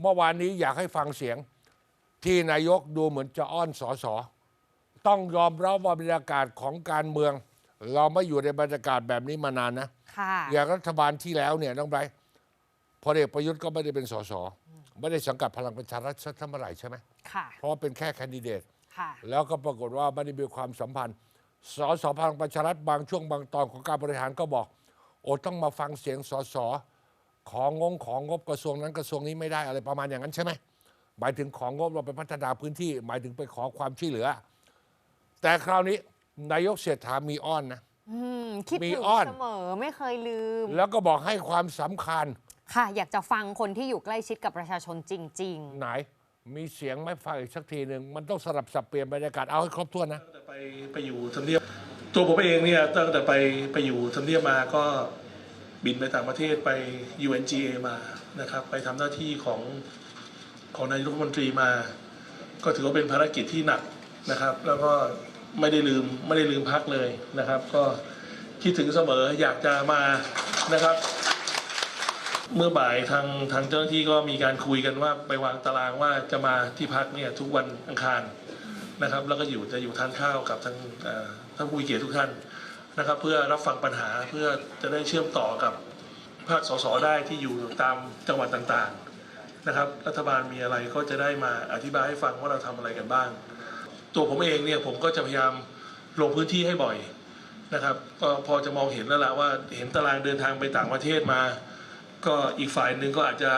เมื่อวานนี้อยากให้ฟังเสียง ที่นายกดูเหมือนจะอ้อนสอสอต้องยอมรับว่าบรรยากาศของการเมือง เราไม่อยู่ในบรรยากาศแบบนี้มานานนะค่ะอย่างรัฐบาลที่แล้วเนี่ยน้องไบรท์พลเอกประยุทธ์ก็ไม่ได้เป็นสสไม่ได้สังกัดพลังประชารัฐสักเท่าไหร่ใช่ไหมค่ะเพราะว่าเป็นแค่แคนดิเดตค่ะแล้วก็ปรากฏว่าไม่ได้มีความสัมพันธ์สสพลังประชารัฐบางช่วงบางตอนของการบริหารก็บอก โอ้ต้องมาฟังเสียงสส ของงงของงบกระทรวงนั้นกระทรวงนี้ไม่ได้อะไรประมาณอย่างนั้นใช่ไหมหมายถึงของงบเราไปพัฒนาพื้นที่ หมายถึงไปขอความช่วยเหลือ แต่คราวนี้นายกเศรษฐามีอ้อนนะอืมคิดมีถึงอ้อนเสมอไม่เคยลืม แล้วก็บอกให้ความสำคัญ ค่ะ อยากจะฟังคนที่อยู่ใกล้ชิดกับประชาชนจริงไหนมีเสียงไม่ฟังอีกสักทีหนึ่งมันต้องสลับสับเปลี่ยนบรรยากาศเอาให้ครบถ้วนนะตั้งแต่ไปไปอยู่ทำเนียบตัวผมเองเนี่ยตั้งแต่ไปไปอยู่ทำเนียบมาก็ บินไปต่างประเทศไป UNGA มานะครับ ไปทำหน้าที่ของของนายกรัฐมนตรีมา ก็ถือว่าเป็นภารกิจที่หนักนะครับ แล้วก็ไม่ได้ลืมไม่ได้ลืมพักเลยนะครับ ก็คิดถึงเสมออยากจะมานะครับ เมื่อบ่ายทางทางเจ้าหน้าที่ก็มีการคุยกันว่าไปวางตารางว่าจะมาที่พักเนี่ยทุกวันอังคารนะครับ แล้วก็อยู่จะอยู่ทานข้าวกับทานเอ่อท่านผู้เกียรติทุกท่าน นะครับเพื่อรับฟังปัญหาเพื่อจะได้เชื่อมต่อกับภาคสสได้ที่อยู่ตามจังหวัดต่างๆนะครับ รัฐบาลมีอะไรก็จะได้มาอธิบายให้ฟังว่าเราทำอะไรกันบ้าง ตัวผมเองเนี่ยผมก็จะพยายามลงพื้นที่ให้บ่อยนะครับ ก็พอจะมองเห็นแล้วละว่าเห็นตารางเดินทางไปต่างประเทศมา ก็อีกฝ่ายหนึ่งก็อาจจะ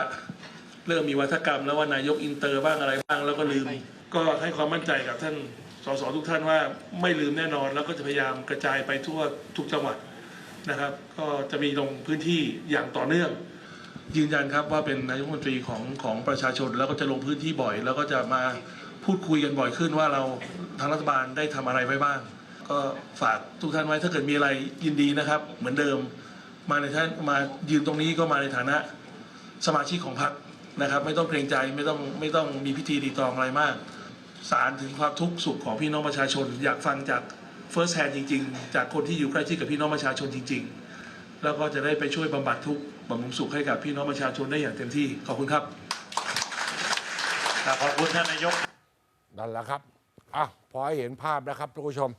เริ่มมีวัฒกรรมแล้วว่านายกอินเตอร์บ้างอะไรบ้างแล้วก็ลืม ก็ให้ความมั่นใจกับท่าน สสทุกท่านว่าไม่ลืมแน่นอน แล้วก็จะพยายามกระจายไปทั่วทุกจังหวัดนะครับ ก็จะมีลงพื้นที่อย่างต่อเนื่อง ยืนยันครับว่าเป็นนายกรัฐมนตรีของของประชาชน แล้วก็จะลงพื้นที่บ่อย แล้วก็จะมาพูดคุยกันบ่อยขึ้นว่าเราทางรัฐบาลได้ทำอะไรไว้บ้าง ก็ฝากทุกท่านไว้ถ้าเกิดมีอะไรยินดีนะครับ เหมือนเดิมมาในท่านมายืนตรงนี้ก็มาในฐานะสมาชิกของพรรคนะครับ ไม่ต้องเกรงใจไม่ต้องไม่ต้องมีพิธีรีตองอะไรมาก สารถึงความทุกข์สุขของพี่น้องประชาชน อยากฟังจาก first hand จริง ๆ จากคนที่อยู่ใกล้ชิดกับพี่น้องประชาชนจริง ๆ แล้วก็จะได้ไปช่วยบำบัดทุกข์บำรุงสุขให้กับพี่น้องประชาชนได้อย่างเต็มที่ขอบคุณครับครับขอบคุณท่านนายกนั่นแหละครับอะพอให้เห็นภาพนะครับทุกผู้ชม